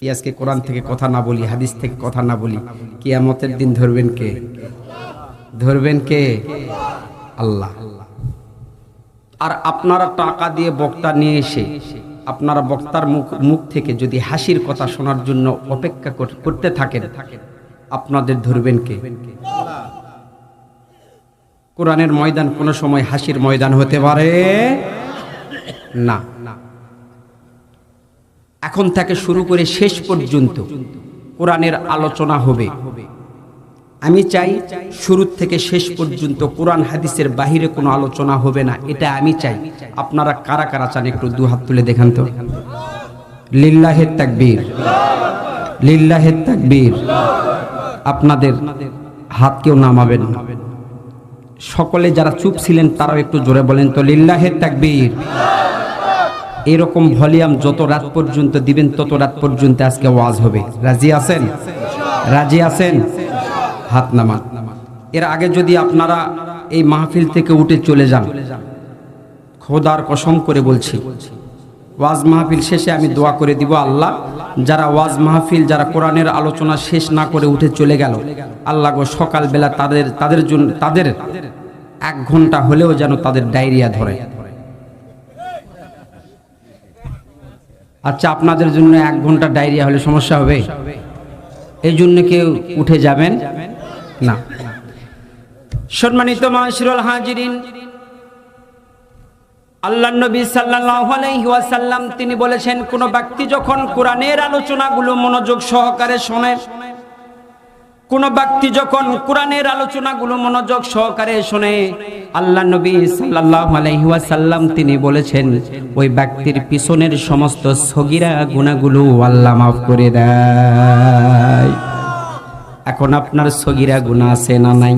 আজকে কোরআন থেকে কথা না বলি, হাদিস থেকে কথা না বলি? কিয়ামতের দিন ধরবেন কে? ধরবেন কে? আল্লাহ। আর আপনারা টাকা দিয়ে বক্তা নিয়ে এসে, আপনারা বক্তার মুখ মুখ থেকে যদি হাসির কথা শোনার জন্য অপেক্ষা করতে থাকেন, আপনাদের ধরবেন কে? কোরআনের ময়দান কোনো সময় হাসির ময়দান হতে পারে না। এখন থেকে শুরু করে শেষ পর্যন্ত কোরআনের আলোচনা হবে। আমি চাই শুরু থেকে শেষ পর্যন্ত কোরআন হাদিসের বাহিরে কোনো আলোচনা হবে না, এটা আমি চাই। আপনারা কারা কারা চান একটু দু হাত তুলে দেখান তো? লিল্লাহের তাকবীর লিল্লাহের তাকবীর। আপনাদের হাত কেউ নামাবেন না। সকলে যারা চুপ ছিলেন তারাও একটু জোরে বলেন তো লিল্লাহের তাকবীর। এরকম ভলিউম যত রাত পর্যন্ত দিবেন, তত রাত পর্যন্ত আজকে ওয়াজ হবে। রাজি আছেন? রাজি আছেন? হাত নামান। এর আগে যদি আপনারা এই মাহফিল থেকে উঠে চলে যান, খোদার কসম করে বলছি, ওয়াজ মাহফিল শেষে আমি দোয়া করে দিব আল্লাহ, যারা ওয়াজ মাহফিল, যারা কোরআনের আলোচনা শেষ না করে উঠে চলে গেল, আল্লাহ গো, সকালবেলা তাদের তাদের জন্য, তাদের এক ঘণ্টা হলেও যেন তাদের ডায়রিয়া ধরে। আচ্ছা আপনাদের জন্য এক ঘণ্টা ডায়রিয়া হলে সমস্যা হবে? এই জন্য কেউ উঠে যাবেন? না। সম্মানিত মাসরুল হাজিরিন, আল্লাহ নবী আলাইহি তিনি বলেছেন, কোন ব্যক্তি যখন কোরআনের আলোচনাগুলো মনোযোগ সহকারে শোনে কোন ব্যক্তি যখন কোরআনের আলোচনাগুলো মনোযোগ সহকারে শোনে, আল্লাহ নবী সাল্লাল্লাহু আলাইহি ওয়াসাল্লাম তিনি বলেছেন, ওই ব্যক্তির পিছনের সমস্ত সগিরা গুনাহগুলো আল্লাহ মাফ করে দেয়। এখন আপনার সগিরা গুনাহ আছে না নাই?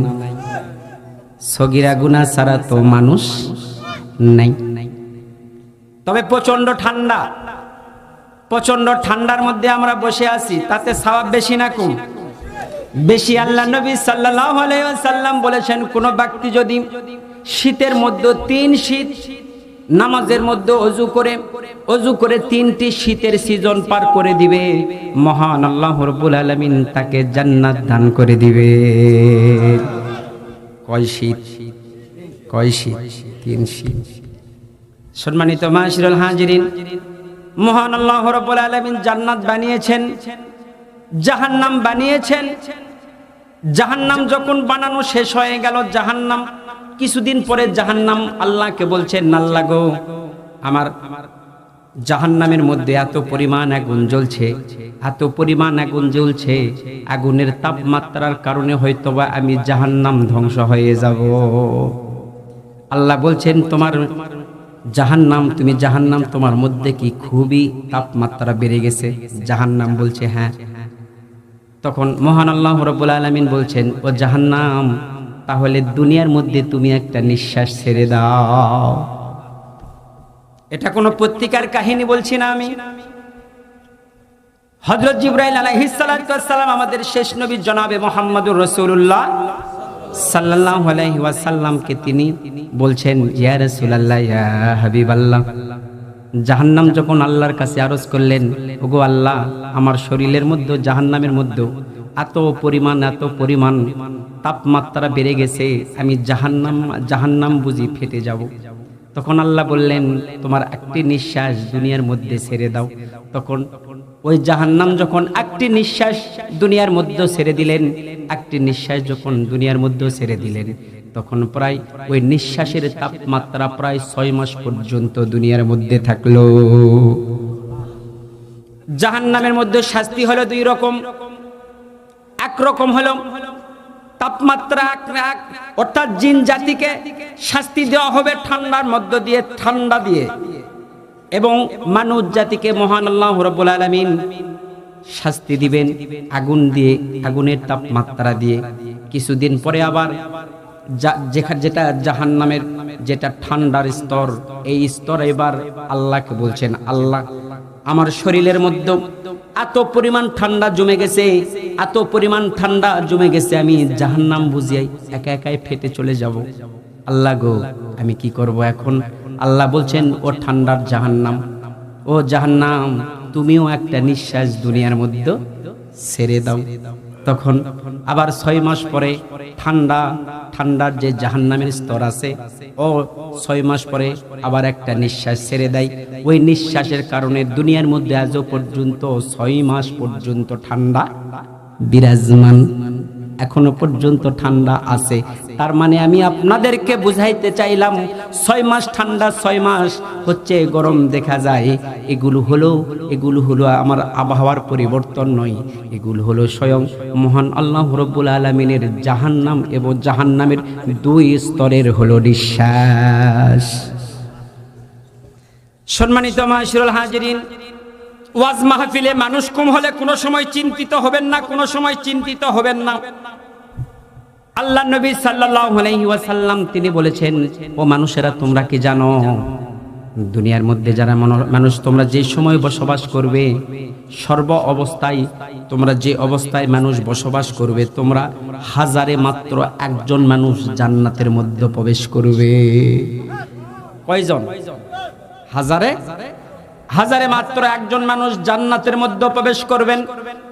সগিরা গুনাহ ছাড়া তো মানুষ নাই। তবে প্রচণ্ড ঠান্ডা। প্রচণ্ড ঠান্ডার মধ্যে আমরা বসে আছি, তাতে সওয়াব বেশি না কম। বেশি আল্লাহ নবী সাল্লাল্লাহু আলাইহি ওয়াসাল্লাম বলেছেন, কোন ব্যক্তি যদি শীতের মধ্যে তিন শীত, নামাজের মধ্যে অজু করে অজু করে তিনটি শীতের সিজন পার করে দিবে, মহান আল্লাহ রব্বুল আলামিন তাকে জান্নাত দান করে দিবে। কয় শীত? কয় শীত? তিন শীত। সম্মানিত মাশরুল হাজিরিন, মহান আল্লাহ রব্বুল আলামিন জান্নাত বানিয়েছেন, জাহান্নাম বানিয়েছেন জাহান্নাম যখন বানানো শেষ হয়ে গেল, জাহান্নাম, কিছুদিন পরে জাহান্নাম আল্লাহকে বলছেন আল্লাহ গো, আমার জাহান্নামের মধ্যে এত পরিমাণ আগুন জ্বলছে, এত পরিমাণ আগুন জ্বলছে, আগুনের তাপমাত্রার কারণে হয়তোবা আমি জাহান্নাম ধ্বংস হয়ে যাব। আল্লাহ বলছেন, তোমার জাহান্নাম, তুমি জাহান্নাম তোমার মধ্যে কি খুবই তাপমাত্রা বেড়ে গেছে? জাহান্নাম বলছে হ্যাঁ তখন মহান আল্লাহ রব্বুল আলমিন বলছেন, ও জাহান্নাম, তাহলে দুনিয়ার মধ্যে তুমি একটা নিঃশ্বাস ছেড়ে দাও। এটা কোনো পত্রিকার কাহিনী বলছি না আমি। হজরত জিব্রাইল আলাইহিসসালাম আমাদের শেষ নবী জনাবে মোহাম্মদুর রসুল্লাহ সাল্লাল্লাহু আলাইহি তিনি বলছেন, ইয়া রাসূলুল্লাহ, ইয়া হাবিবাল্লাহ। জাহান্নাম যখন আল্লাহর কাছে আরজ করলেন, ওগো আল্লাহ, আমার শরীরের মধ্যে, জাহান্নামের মধ্যে এত পরিমাণ এত পরিমাণ তাপমাত্রা বেড়ে গেছে, আমি জাহান্নাম জাহান্নাম বুঝি ফেটে যাব। তখন আল্লাহ বললেন, তোমার একটি নিঃশ্বাস দুনিয়ার মধ্যে ছেড়ে দাও। তখন ওই জাহান্নাম যখন একটি নিঃশ্বাস দুনিয়ার মধ্যে ছেড়ে দিলেন, একটি নিঃশ্বাস যখন দুনিয়ার মধ্যে ছেড়ে দিলেন তখন প্রায় ওই নিঃশ্বাসের তাপমাত্রা প্রায় ছয় মাস পর্যন্ত দুনিয়ার মধ্যে থাকল। জাহান্নামের মধ্যে শাস্তি হলো দুই রকম। এক রকম হলো তাপমাত্রা জিন জাতিকে শাস্তি দেওয়া হবে ঠান্ডার মধ্য দিয়ে, ঠান্ডা দিয়ে। এবং মানুষ জাতিকে মহান আল্লাহ রব্বুল আলামিন শাস্তি দিবেন, আগুন দিয়ে, আগুনের তাপমাত্রা দিয়ে। কিছুদিন পরে আবার যেটা জাহান নামের যেটা ঠান্ডার স্তর, এই স্তর এবার আল্লাহকে বলছেন, আল্লাহ, আমার শরীরের মধ্যে এত পরিমাণ ঠান্ডা জমে গেছে, এত পরিমাণ ঠান্ডা জমে গেছে, আমি জাহান্নাম বুঝিয়াই একা একাই ফেটে চলে যাব। আল্লাহ গো, আমি কি করব এখন? আল্লাহ বলছেন, ও ঠান্ডার জাহান্নাম, ও জাহান্নাম, তুমিও একটা নিঃশ্বাস দুনিয়ার মধ্যে ছেড়ে দাও। তখন আবার ছয় মাস পরে ঠান্ডা ঠান্ডার যে জাহান্নামের স্তর আছে, ও ছয় মাস পরে আবার একটা নিঃশ্বাস ছেড়ে দেয়। ওই নিঃশ্বাসের কারণে দুনিয়ার মধ্যে আজও পর্যন্ত ছয় মাস পর্যন্ত ঠান্ডা। বিরাজমান। এখনও পর্যন্ত ঠান্ডা আছে। তার মানে আমি আপনাদেরকে বুঝাইতে চাইলাম, ছয় মাস ঠান্ডা, ছয় মাস হচ্ছে গরম দেখা যায়। এগুলো হলো এগুলো হলো আমার আবহাওয়ার পরিবর্তন নয়। এগুলো হলো স্বয়ং মহান আল্লাহ রব্বুল আলমিনের জাহান্নাম এবং জাহান্নামের দুই স্তরের হলো নিঃশ্বাস। সম্মানিত মাসিরুল হাজিরিন ওয়াজ মাহফিলে মানুষ কম হলে কোনো সময় চিন্তিত হবেন না, কোনো সময় চিন্তিত হবেন না। আল্লাহ নবী ওয়াসাল্লাম তিনি বলেছেন, ও মানুষেরা, তোমরা কি জানো? দুনিয়ার মধ্যে যারা মানুষ তোমরা যে সময় বসবাস করবে, সর্ব অবস্থায় তোমরা যে অবস্থায় মানুষ বসবাস করবে, তোমরা হাজারে মাত্র একজন মানুষ জান্নাতের মধ্যে প্রবেশ করবে। কয়জন? হাজারে? হাজারে মাত্র একজন মানুষ জান্নাতের মধ্যে প্রবেশ করবেন।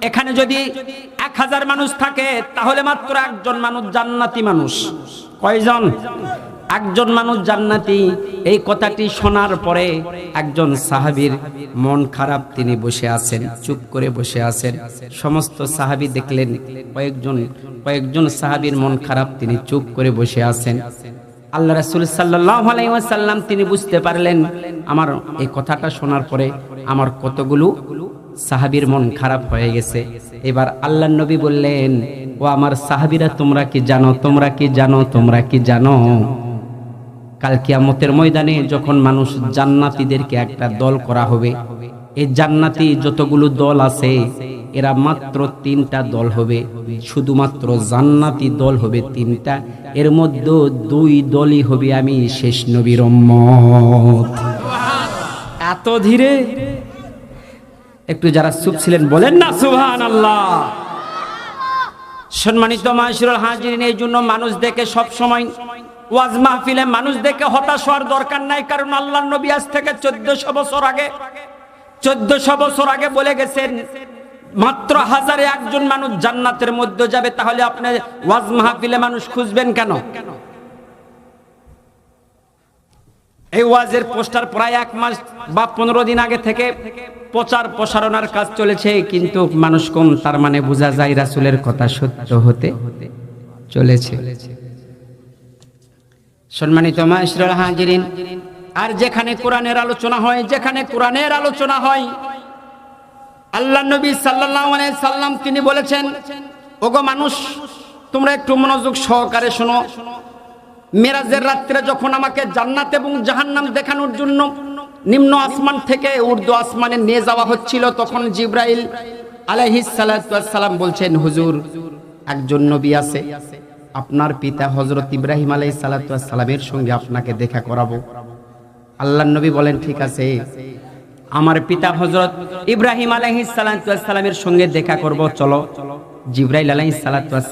এখানে যদি এক হাজার মানুষ থাকে, তাহলে মাত্র একজন মানুষ জান্নাতি মানুষ। কয়জন? একজন মানুষ জান্নাতি। এই কথাটি শোনার পরে একজন সাহাবীর মন খারাপ, তিনি বসে আছেন, চুপ করে বসে আছেন। সমস্ত সাহাবী দেখলেন, কয়েকজন কয়েকজন সাহাবীর মন খারাপ, তিনি চুপ করে বসে আছেন। আল্লাহ রাসূল আলাইহি তিনি বুঝতে পারলেন, আমার এই কথাটা শোনার পরে আমার কতগুলো সাহাবীর মন খারাপ হয়ে গেছে। এবার আল্লাহ নবী বললেন, ও আমার সাহাবিরা, তোমরা কি জানো, তোমরা কি জানো, তোমরা কি জানো? কাল কিয়ামতের ময়দানে যখন মানুষ জান্নাতীদেরকে একটা দল করা হবে, এই জান্নাতি যতগুলো দল আছে এরা মাত্র তিনটা দল হবে, শুধুমাত্র জান্নাতি দল হবে তিনটা। এর মধ্যে দুই দলই হবে আমি শেষ নবীর এত ধীরে? একটু যারা চুপ ছিলেন বলেন না সুবহান আল্লাহ সম্মানিত মাসিরুল হাজিরিন, এই জন্য মানুষ দেখে সব সময় ওয়াজ মাহফিলে মানুষ দেখে হতাশ হওয়ার দরকার নাই, কারণ আল্লাহ নবী আজ থেকে চোদ্দশো বছর আগে, চোদ্দশো বছর আগে বলে গেছেন মাত্র হাজারে একজন মানুষ জান্নাতের মধ্যে যাবে, তাহলে আপনি ওয়াজ মাহফিলে মানুষ খুঁজবেন কেন? এই ওয়াজের পোস্টার প্রায় এক মাস বা পনেরো দিন আগে থেকে প্রচার প্রসারণার কাজ চলেছে, কিন্তু মানুষ কম, তার মানে বোঝা যায় রাসুলের কথা সত্য হতে চলেছে। সম্মানিত মাসরুল হাজিরিন, আর যেখানে কোরআনের আলোচনা হয়, যেখানে কোরআনের আলোচনা হয় আল্লাহ নবী আলাইহি সাল্লাম তিনি বলেছেন, ওগো মানুষ, তোমরা একটু মনোযোগ সহকারে শোনো। মেরাজের রাত্রে যখন আমাকে জান্নাত এবং জাহান্নাম দেখানোর জন্য নিম্ন আসমান থেকে উর্দু আসমানে নিয়ে যাওয়া হচ্ছিল, তখন জিব্রাইল আলাইহিস সালাম বলছেন, হুজুর, একজন নবী আছে। আপনার পিতা হজরত ইব্রাহিম আলাই সালামের সঙ্গে আপনাকে দেখা করাবো। আল্লাহ নবী বলেন, ঠিক আছে। আমার পিতা হজরত ইব্রাহিম আলাইহি সালামের সঙ্গে দেখা করব, চলো। জিব্রাইল আলাইহি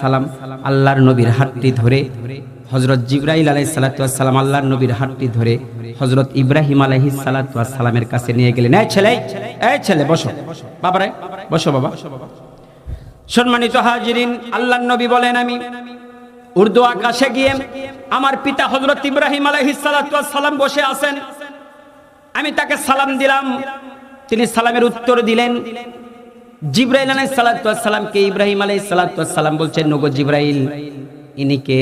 সালাম আল্লাহর নবীর হাতটি ধরে হজরত জিব্রাইল আলাইহি সালাম আল্লাহর নবীর হাতটি ধরে হজরত ইব্রাহিম আলাইহি সালামের কাছে নিয়ে গেলেন। এই ছেলে এই ছেলে, বসো। বাবারে, বসো বাবা। সম্মানিত হাজিরিন আল্লাহ নবী বলেন আমি, উর্দু আকাশে গিয়ে আমার পিতা হজরত ইব্রাহিম আলাইহিস সালাম বসে আছেন। আমি তাকে সালাম দিলাম। তিনি সালামের উত্তর দিলেন। জিব্রাইল আলাই সালাতামকে ইব্রাহিম আলাই সালাতাম বলছেন নগো জিব্রাইল, ইনি কে?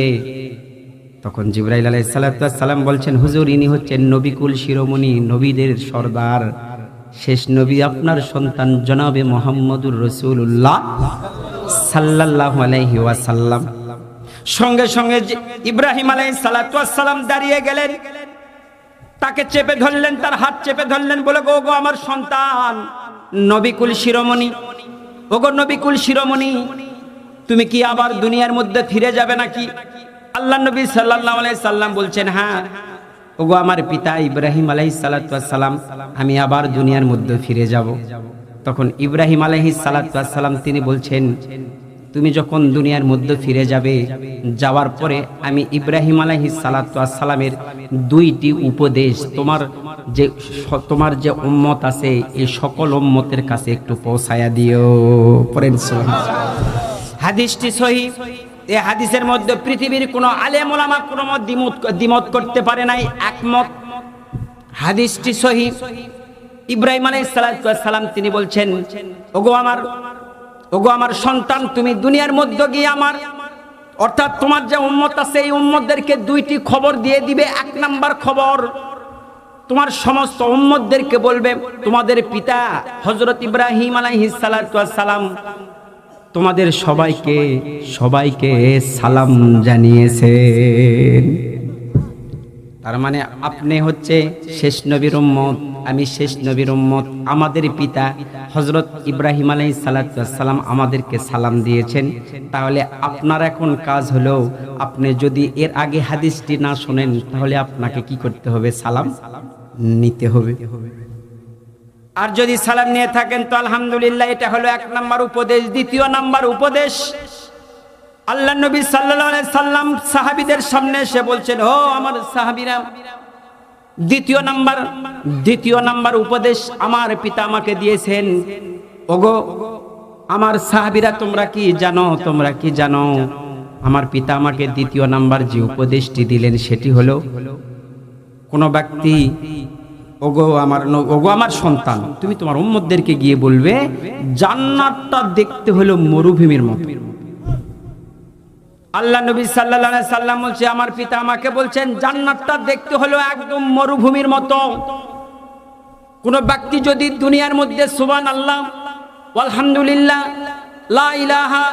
তখন জিব্রাইল আলাই সালাতাম বলছেন, হুজুর, ইনি হচ্ছেন নবিকুল শিরোমণি, নবীদের সর্দার। শেষ নবী আপনার সন্তান জনাবে মোহাম্মদুর রসুল্লাহ সাল্লাল্লাহু আলাইহি ওয়াসাল্লাম। সঙ্গে সঙ্গে ইব্রাহিম আলাই সালাতাম দাঁড়িয়ে গেলেন। তাকে চেপে ধরলেন, তার হাত চেপে ধরলেন বলে গো গো আমার সন্তান, নবিকুল শিরোমণি, ওগো, নবিকুল শিরোমণি, তুমি কি আবার দুনিয়ার মধ্যে ফিরে যাবে নাকি? আল্লাহ নবী সাল্লাল্লাহু আলাইহি সাল্লাম বলছেন হ্যাঁ ওগো, আমার পিতা ইব্রাহিম সালাতু সালাম, আমি আবার দুনিয়ার মধ্যে ফিরে যাব। তখন ইব্রাহিম সালাতু সালাম, তিনি বলছেন তুমি যখন দুনিয়ার মধ্যে ফিরে যাবে, যাওয়ার পরে আমি ইব্রাহিম আলাহি সালামের দুইটি উপদেশ তোমার যে তোমার যে উম্মত আছে, এই সকল উম্মতের কাছে একটু পৌঁছায়া দিও। পড়েন হাদিসটি সহি। এই হাদিসের মধ্যে পৃথিবীর কোনো আলেম ওলামা কোনো মত দ্বিমত করতে পারে নাই, একমত। হাদিসটি সহি। ইব্রাহিম আলাইহিস সালাম তিনি বলছেন, ওগো আমার ওগো, আমার সন্তান, তুমি দুনিয়ার মধ্যে গিয়ে আমার, অর্থাৎ তোমার যে উম্মত আছে, এই উম্মতদেরকে দুইটি খবর দিয়ে দিবে। এক নাম্বার খবর, তোমার সমস্ত উম্মতদেরকে বলবে, তোমাদের পিতা হজরত ইব্রাহিম সালাম, তোমাদের সবাইকে সবাইকে সালাম জানিয়েছেন। তার মানে আপনি হচ্ছে শেষ নবীর উম্মত, আমি শেষ নবীর উম্মত, আমাদের পিতা হজরত ইব্রাহিম আলাই সালাম আমাদেরকে সালাম দিয়েছেন। তাহলে আপনার এখন কাজ হলো, আপনি যদি এর আগে হাদিসটি না শোনেন, তাহলে আপনাকে কি করতে হবে? সালাম নিতে হবে। আর যদি সালাম নিয়ে থাকেন, তো আলহামদুলিল্লাহ, এটা হলো এক নাম্বার উপদেশ। দ্বিতীয় নাম্বার উপদেশ, আল্লাহ নবী আলাইহি সাল্লাম সাহাবীদের সামনে এসে বলছেন, ও আমার সাহাবীরা দ্বিতীয় নাম্বার দ্বিতীয় নাম্বার উপদেশ আমার পিতা আমাকে দিয়েছেন। ওগো, আমার সাহাবিরা তোমরা কি জানো? তোমরা কি জানো? আমার পিতা আমাকে দ্বিতীয় নাম্বার যে উপদেশটি দিলেন সেটি হলো, কোনো ব্যক্তি, ওগো আমার ওগো আমার সন্তান, তুমি তোমার উম্মতদেরকে গিয়ে বলবে, জান্নাতটা দেখতে হলো মরুভূমির মতো। আল্লাহ নবী আলাইহি সাল্লাম বলছে, আমার পিতা আমাকে বলছেন, জান্নাতটা দেখতে হলো একদম মরুভূমির মতো। কোন ব্যক্তি যদি দুনিয়ার মধ্যে সুবান আল্লাহ আলহামদুলিল্লাহ লা ইলাহা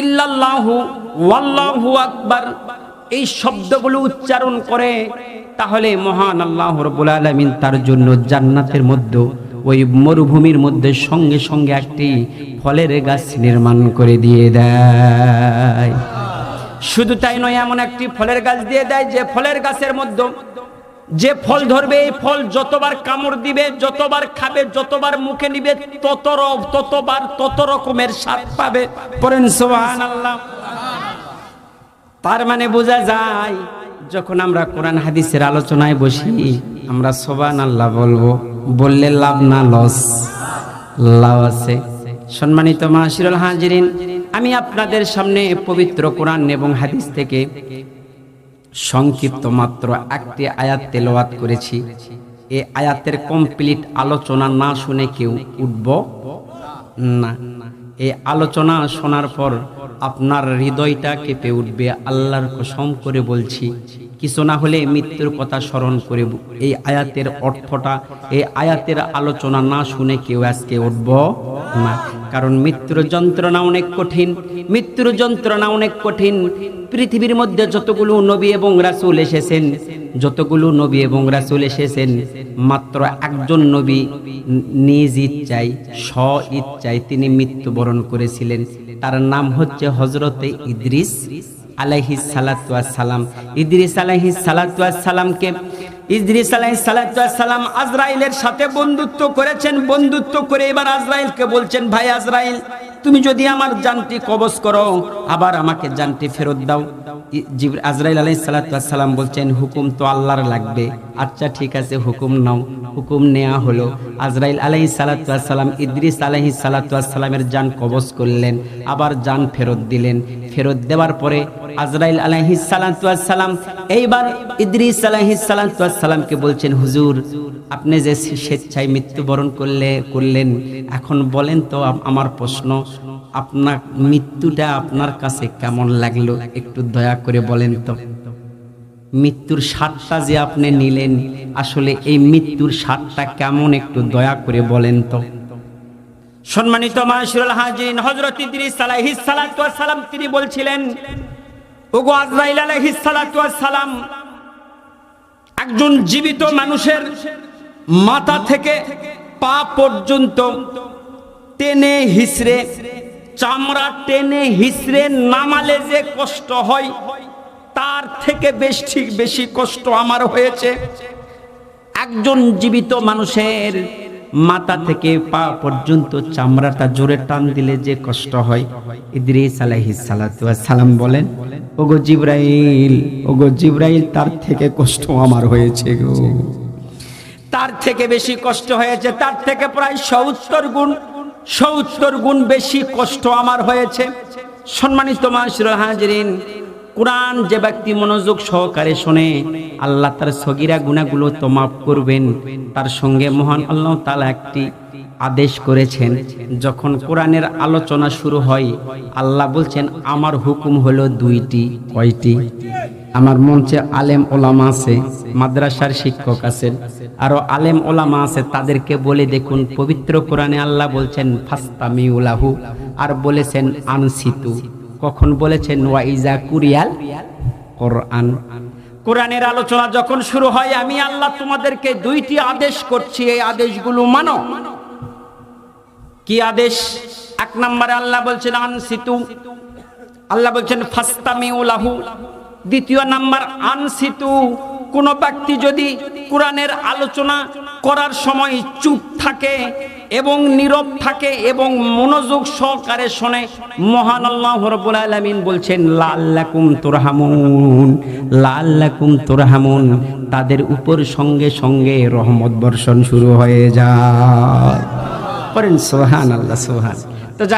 ইল্লাল্লাহু, ওয়াল্লাহু আকবার, এই শব্দগুলো উচ্চারণ করে, তাহলে মহান আল্লাহ রব্বুল তার জন্য জান্নাতের মধ্যে, ওই মরুভূমির মধ্যে সঙ্গে সঙ্গে একটি ফলের গাছ নির্মাণ করে দিয়ে দেয়। শুধু তাই নয়, এমন একটি ফলের গাছ দিয়ে দেয় যে ফলের গাছের মধ্যে যে ফল ধরবে, এই ফল যতবার কামড় দিবে, যতবার খাবে, যতবার মুখে নিবে, তত ততবার তত রকমের স্বাদ পাবে। পড়েন সুবহানাল্লাহ। তার মানে বোঝা যায়, যখন আমরা কোরআন হাদিসের আলোচনায় বসি, আমরা সোবান আল্লাহ বলব, বললে লাভ না, লস। লাভ আছে। সম্মানিত মাসিরুল হাজিরিন আমি আপনাদের সামনে পবিত্র কোরআন এবং হাদিস থেকে সংক্ষিপ্ত মাত্র একটি আয়াত তেলাওয়াত করেছি। এই আয়াতের কমপ্লিট আলোচনা না শুনে কেউ উঠব না। এই আলোচনা শোনার পর আপনার হৃদয়টা কেঁপে উঠবে, আল্লাহর কসম করে বলছি। কিছু না হলে মৃত্যুর কথা স্মরণ করে এই আয়াতের অর্থটা, এই আয়াতের আলোচনা না শুনে কেউ আজকে উঠব না। কারণ মৃত্যুর যন্ত্রণা অনেক কঠিন, মৃত্যুর যন্ত্রণা অনেক কঠিন। পৃথিবীর মধ্যে যতগুলো নবী এবং রাসূল এসেছেন, যতগুলো নবী এবং রাসূল এসেছেন, মাত্র একজন নবী নিজ ইচ্ছায় স্ব ইচ্ছায় তিনি মৃত্যুবরণ করেছিলেন। তার নাম হচ্ছে হজরতে ইদ্রিস আলাইহি সালাতু সালাম ইদ্রিস আলাইহি সালাতু সালামকে ইদ্রিস সালাতু সালাম আজরাইলের সাথে বন্ধুত্ব করেছেন। বন্ধুত্ব করে এবার আজরাইলকে বলছেন, ভাই আজরাইল তুমি যদি আমার জানটি কবজ করো, আবার আমাকে জানটি ফেরত দাও। আজরাইল আলাইহিস সালাতু সালাম বলছেন, হুকুম তো আল্লাহর লাগবে। আচ্ছা ঠিক আছে, হুকুম নাও। হুকুম নেওয়া হলো। আজরাইল আলাইহিস সালাতু সালাম, ইদ্রিস আলাইহিস সালাতু সালামের জান কবজ করলেন, আবার জান ফেরত দিলেন। ফেরত দেওয়ার পরে আজরাইল আলাইহিস সালাতু সালাম এইবার ইদ্রিস আলাইহিস সালাতু সালামকে বলছেন, হুজুর, আপনি যে স্বেচ্ছায় মৃত্যুবরণ করলে, করলেন, এখন বলেন তো আমার প্রশ্ন। আপনার মৃত্যুটা আপনার কাছে কেমন লাগল? একটু দয়া করে বলেন তো। মৃত্যুর স্বাদটা যে আপনি নিলেন, আসলে এই মৃত্যুর স্বাদটা কেমন একটু দয়া করে বলেন তো। সম্মানিত মাশরুল হাজিরিন, হযরত ইদ্রিস আলাইহিস সালাতু সালাম তিনি বলছিলেন, ওগো আজরাইল আলাইহিস সালাতু সালাম, একজন জীবিত মানুষের মাথা থেকে পা পর্যন্ত টেনে হিসড়ে চামড়া টেনে হিসড়ে নামালে যে কষ্ট হয়, তার থেকে বেশি বেশি কষ্ট আমার হয়েছে। একজন জীবিত মানুষের মাথা থেকে পা পর্যন্ত চামড়াটা জোরে টান দিলে যে কষ্ট হয় সালাম বলেন, ওগো জিব্রাইল ওগো জিব্রাইল, তার থেকে কষ্ট আমার হয়েছে গো। তার থেকে বেশি কষ্ট হয়েছে, তার থেকে প্রায় সত্তর গুণ সত্তর গুণ বেশি কষ্ট আমার হয়েছে। সম্মানিত মাসুর হাজরিন, কোরআন যে ব্যক্তি মনোযোগ সহকারে শোনে, আল্লাহ তার সগিরা গুণাগুলো তো মাফ করবেন। তার সঙ্গে মহান আল্লাহ তালা একটি আদেশ করেছেন, যখন কোরআনের আলোচনা শুরু হয়, আল্লাহ বলছেন, আমার হুকুম হলো দুইটি, কয়টি? আমার মঞ্চে আলেম ওলামা আছে, মাদ্রাসার শিক্ষক আছেন আরও আলেম ওলামা আছে, তাদেরকে বলে দেখুন, পবিত্র কোরআনে আল্লাহ বলছেন ফাস্তামি উলাহু আর বলেছেন, আনসিতু। কখন বলেছেন ওয়াইজা কুরিয়াল কোরআন। কোরআনের আলোচনা যখন শুরু হয়, আমি আল্লাহ তোমাদেরকে দুইটি আদেশ করছি, এই আদেশগুলো মানো। কি আদেশ? এক নম্বরে আল্লাহ বলছেন, আনসিতু। আল্লাহ বলছেন ফাস্তামি উলাহু দ্বিতীয় নাম্বার, আনসিতু। কোন ব্যক্তি যদি কোরআনের আলোচনা করার সময় চুপ থাকে এবং নীরব থাকে এবং মনোযোগ সহকারে শোনে, মহান আল্লাহ রব্বুল আলামিন বলছেন লাল্লাকুম তুরহামুন। লাল্লাকুম তুরহামুন। তাদের উপর সঙ্গে সঙ্গে রহমত বর্ষণ শুরু হয়ে যায়। করেন সোহান আল্লাহ